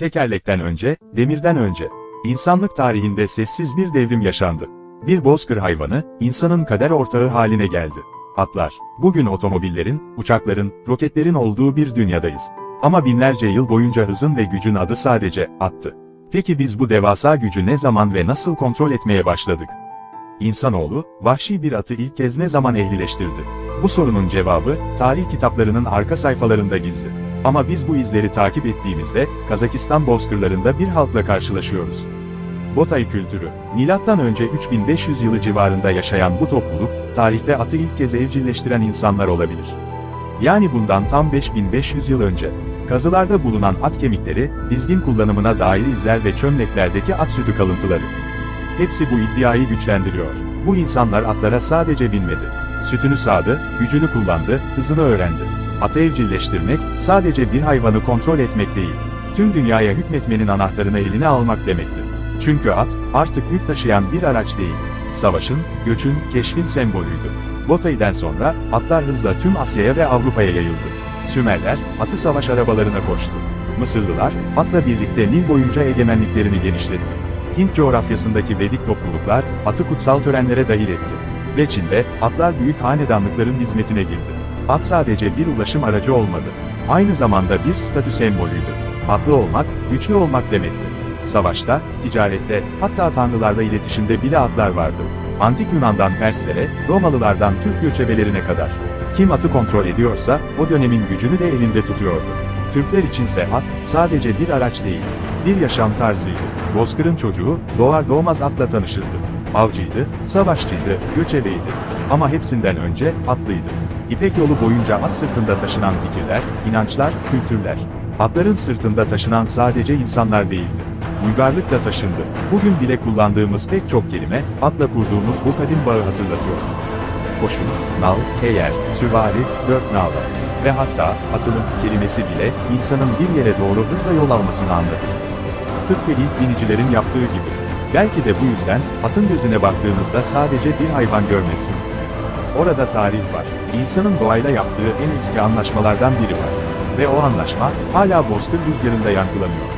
Tekerlekten önce, demirden önce. İnsanlık tarihinde sessiz bir devrim yaşandı. Bir bozkır hayvanı, insanın kader ortağı haline geldi. Atlar. Bugün otomobillerin, uçakların, roketlerin olduğu bir dünyadayız. Ama binlerce yıl boyunca hızın ve gücün adı sadece attı. Peki biz bu devasa gücü ne zaman ve nasıl kontrol etmeye başladık? İnsanoğlu, vahşi bir atı ilk kez ne zaman ehlileştirdi? Bu sorunun cevabı, tarih kitaplarının arka sayfalarında gizli. Ama biz bu izleri takip ettiğimizde, Kazakistan bozkırlarında bir halkla karşılaşıyoruz. Botay kültürü, milattan önce 3500 yılı civarında yaşayan bu topluluk, tarihte atı ilk kez evcilleştiren insanlar olabilir. Yani bundan tam 5500 yıl önce. Kazılarda bulunan at kemikleri, dizgin kullanımına dair izler ve çömleklerdeki at sütü kalıntıları. Hepsi bu iddiayı güçlendiriyor. Bu insanlar atlara sadece binmedi. Sütünü sağdı, gücünü kullandı, hızını öğrendi. Atı evcilleştirmek, sadece bir hayvanı kontrol etmek değil, tüm dünyaya hükmetmenin anahtarını eline almak demekti. Çünkü at, artık yük taşıyan bir araç değil, savaşın, göçün, keşfin sembolüydü. Botay'den sonra, atlar hızla tüm Asya'ya ve Avrupa'ya yayıldı. Sümerler, atı savaş arabalarına koştu. Mısırlılar, atla birlikte Nil boyunca egemenliklerini genişletti. Hint coğrafyasındaki Vedik topluluklar, atı kutsal törenlere dahil etti. Ve Çin'de, atlar büyük hanedanlıkların hizmetine girdi. At sadece bir ulaşım aracı olmadı. Aynı zamanda bir statü sembolüydü. Atlı olmak, güçlü olmak demekti. Savaşta, ticarette, hatta tanrılarla iletişimde bile atlar vardı. Antik Yunan'dan Perslere, Romalılardan Türk göçebelerine kadar. Kim atı kontrol ediyorsa, o dönemin gücünü de elinde tutuyordu. Türkler içinse at, sadece bir araç değil, bir yaşam tarzıydı. Bozkır'ın çocuğu, doğar doğmaz atla tanışırdı. Avcıydı, savaşçıydı, göçebeydi. Ama hepsinden önce, atlıydı. İpek yolu boyunca at sırtında taşınan fikirler, inançlar, kültürler. Atların sırtında taşınan sadece insanlar değildi. Uygarlık da taşındı. Bugün bile kullandığımız pek çok kelime, atla kurduğumuz bu kadim bağı hatırlatıyor. Koşun, nal, eğer, süvari, dört nala ve hatta atılım kelimesi bile insanın bir yere doğru hızla yol almasını anlatır. Tıpkı ilk binicilerin yaptığı gibi. Belki de bu yüzden atın gözüne baktığınızda sadece bir hayvan görmezsiniz. Orada tarih var. İnsanın doğayla yaptığı en eski anlaşmalardan biri var. Ve o anlaşma hala bozkır rüzgarında yankılanıyor.